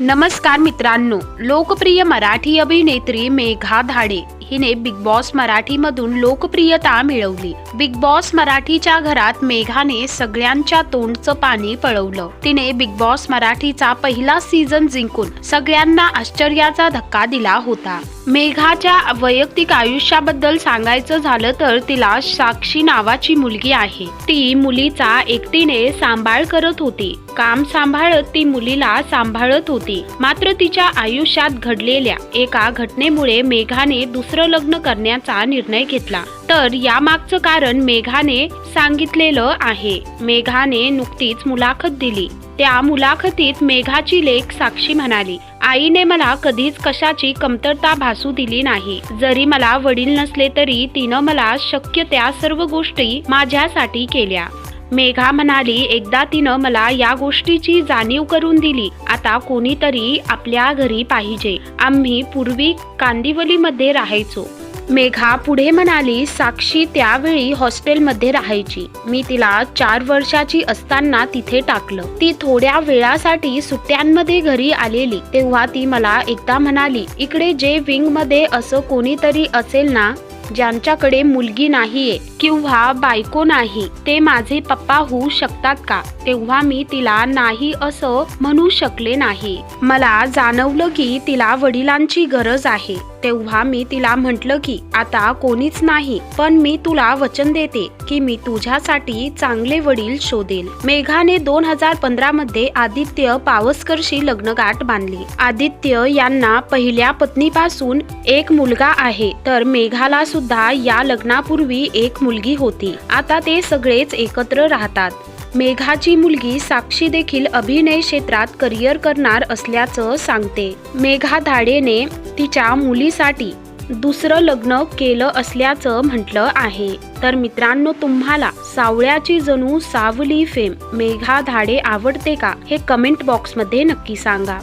नमस्कार मित्रांनो लोकप्रिय मराठी अभिनेत्री मेघा धाडे हिने बिग बॉस मराठीमधून लोकप्रियता मिळवली. बिग बॉस मराठीच्या घरात मेघाने सगळ्यांच्या तोंडचं पाणी पळवलं. तिने बिग बॉस मराठीचा पहिला सीझन जिंकून सगळ्यांना आश्चर्याचा धक्का दिला होता. मेघाच्या वैयक्तिक आयुष्याबद्दल सांगायचं झालं तर तिला साक्षी नावाची मुलगी आहे. ती मुलीचा एकटीने सांभाळ करत होती. काम सांभाळत ती मुलीला सांभाळत होती. मात्र तिच्या आयुष्यात घडलेल्या एका घटनेमुळे मेघाने दुसरं लग्न करण्याचा निर्णय घेतला. तर यामागचं कारण मेघाने सांगितलेलं आहे. मेघाने नुकतीच मुलाखत दिली. त्या मुलाखतीत मेघाची लेख साक्षी म्हणाली आईने मला कधीच कशाची कमतरता भासू दिली नाही. जरी मला वडील नसले तरी तिनं मला शक्य त्या सर्व गोष्टी माझ्यासाठी केल्या. मेघा म्हणाली एकदा तिनं मला या गोष्टीची जाणीव करून दिली. आता कोणीतरी आपल्या घरी पाहिजे. आम्ही पूर्वी कांदिवलीमध्ये राहायचो. मेघा पुढे म्हणाली साक्षी त्यावेळी हॉस्टेलमध्ये राहायची. मी तिला चार वर्षाची असताना तिथे टाकलं. ती थोड्या वेळासाठी सुट्ट्यांमध्ये घरी आलेली. तेव्हा ती मला एकदा म्हणाली इकडे जे विंगमध्ये असं कोणीतरी असेल ना ज्यांच्याकडे मुलगी नाहीये किंवा बायको नाही ते माझे पप्पा होऊ शकतात का? तेव्हा मी तिला नाही असं म्हणू शकले नाही. मला जाणवलं की तिला वडिलांची गरज आहे. तेव्हा मी तिला म्हटलं की आता कोणीच नाही पण मी तुला वचन देते की मी तुझ्यासाठी चांगले वडील शोधेल. मेघाने दोन हजार पंधरा मध्ये आदित्य पावसकरशी लग्नगाठ बांधली. आदित्य यांना पहिल्या पत्नीपासून एक मुलगा आहे तर मेघाला सुद्धा या लग्नापूर्वी एक मुलगी होती. आता ते सगळेच एकत्र राहतात. मेघाची मुलगी साक्षी देखील अभिनय क्षेत्रात करिअर करणार असल्याचं सांगते. मेघा धाडेने तिच्या मुलीसाठी दुसरं लग्न केलं असल्याचं म्हटलं आहे. तर मित्रांनो तुम्हाला सावळ्याची जणू सावली फेम मेघा धाडे आवडते का? हे कमेंट बॉक्समध्ये नक्की सांगा.